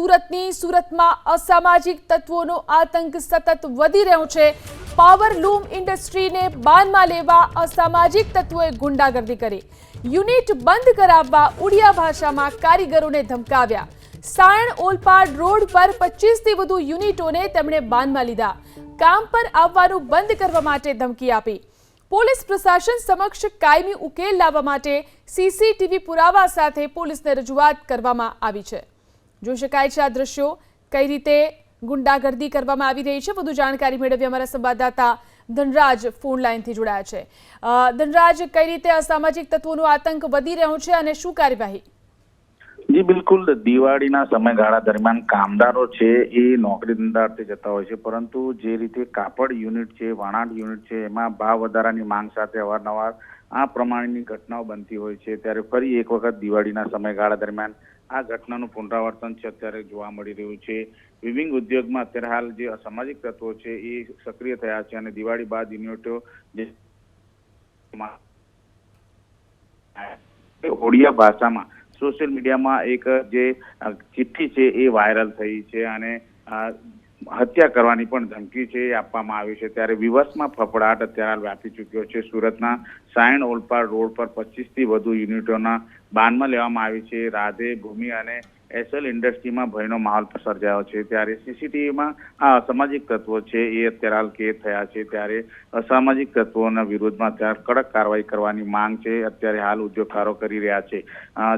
સુરતની સુરતમાં અસામાજિક તત્વોનો આતંક સતત વધી રહ્યો છે. પાવર લૂમ ઇન્ડસ્ટ્રીને બાનમાં લેવા અસામાજિક તત્વોએ ગુંડાગર્દી કરી. યુનિટ બંધ કરાવવા ઉડિયા ભાષામાં કારીગરોને ધમકાવ્યા. સાયણ ઓલપાડ રોડ પર પચીસથી વધુ યુનિટોને તેમણે બાનમાં લીધા. કામ પર આવવાનું બંધ કરવા માટે ધમકી આપી. પોલીસ પ્રશાસન સમક્ષ કાયમી ઉકેલ લાવવા માટે સીસીટીવી પુરાવા સાથે પોલીસને રજૂઆત કરવામાં આવી છે. જોઈ શકાય છે આ દ્રશ્યો કઈ રીતે ગુંડાગર્દી કરવામાં આવી રહી છે? વધુ જાણકારી મેળવી અમારા સંવાદદાતા ધનરાજ ફોન લાઈનથી જોડાયા છે. ધનરાજ, કઈ રીતે અસામાજિક તત્વોનો આતંક વધી રહ્યો છે અને શું કાર્યવાહી જી બિલકુલ દિવાળીના સમયગાળા દરમિયાન કામદારો છે એ નોકરી ધંધાર્થે જતા હોય છે, પરંતુ જે રીતે કાપડ યુનિટ છે, વણાટ યુનિટ છે, એમાં ભાવ વધારાની માંગ સાથે અવારનવાર આ પ્રમાણેની ઘટનાઓ બનતી હોય છે. ત્યારે ફરી એક વખત દિવાળીના સમયગાળા દરમિયાન આ ઘટનાનું પુનરાવર્તન છે, અત્યારે જોવા મળી રહ્યું છે. વિવિંગ ઉદ્યોગમાં અત્યારે હાલ જે અસામાજિક તત્વો છે એ સક્રિય થયા છે અને દિવાળી બાદ યુનિટો જે ઓડિયા ભાષામાં સોશિયલ મીડિયામાં એક જે ચિઠ્ઠી છે એ વાયરલ થઈ છે અને હત્યા કરવાની પણ ધમકી છે એ આપવામાં આવી છે. ત્યારે વિવસમાં ફફડાટ અત્યારે વ્યાપી ચૂક્યો છે. સુરતના સાયણ ઓલપાડ રોડ પર પચીસથી વધુ યુનિટોના બાનમાં લેવામાં આવી છે. રાધે, ભૂમિ અને એસએલ ઇન્ડસ્ટ્રીમાં ભયનો માહોલ સર્જાયો છે. ત્યારે સીસીટીવીમાં આ અસામાજિક તત્વો છે એ અત્યારે હાલ કેદ થયા છે. ત્યારે અસામાજિક તત્વોના વિરોધમાં ત્યાં કડક કાર્યવાહી કરવાની માંગ છે. અત્યારે હાલ ઉદ્યોગકારો કરી રહ્યા છે.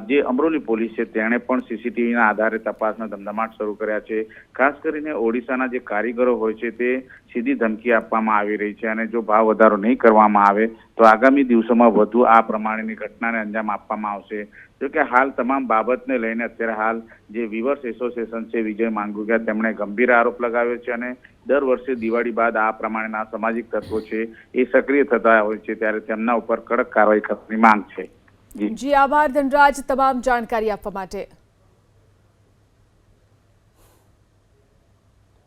જે અમરોલી પોલીસ છે તેણે પણ સીસીટીવીના આધારે તપાસના ધમધમાટ શરૂ કર્યા છે. ખાસ કરીને ઓડિશાના જે કારીગરો હોય છે તે સીધી ધમકી આપવામાં આવી રહી છે અને જો ભાવ વધારો નહીં કરવામાં આવે, તો આગામી દિવસોમાં વધુ આ પ્રમાણેની ઘટનાને અંજામ આપવામાં આવશે. જો કે હાલ તમામ બાબતને લઈને અત્યારે હાલ જે વિવર્સ એસોસિએશન છે વિજય માંગુકિયા તેમણે ગંભીર આરોપ લગાવ્યો છે અને દર વર્ષે દિવાળી બાદ આ પ્રમાણેના સામાજિક તત્વો છે એ સક્રિય થતા હોય છે ત્યારે તેમના ઉપર કડક કાર્યવાહી કરવાની માંગ છે. જી, આભાર ધનરાજ, તમામ જાણકારી આપવા માટે.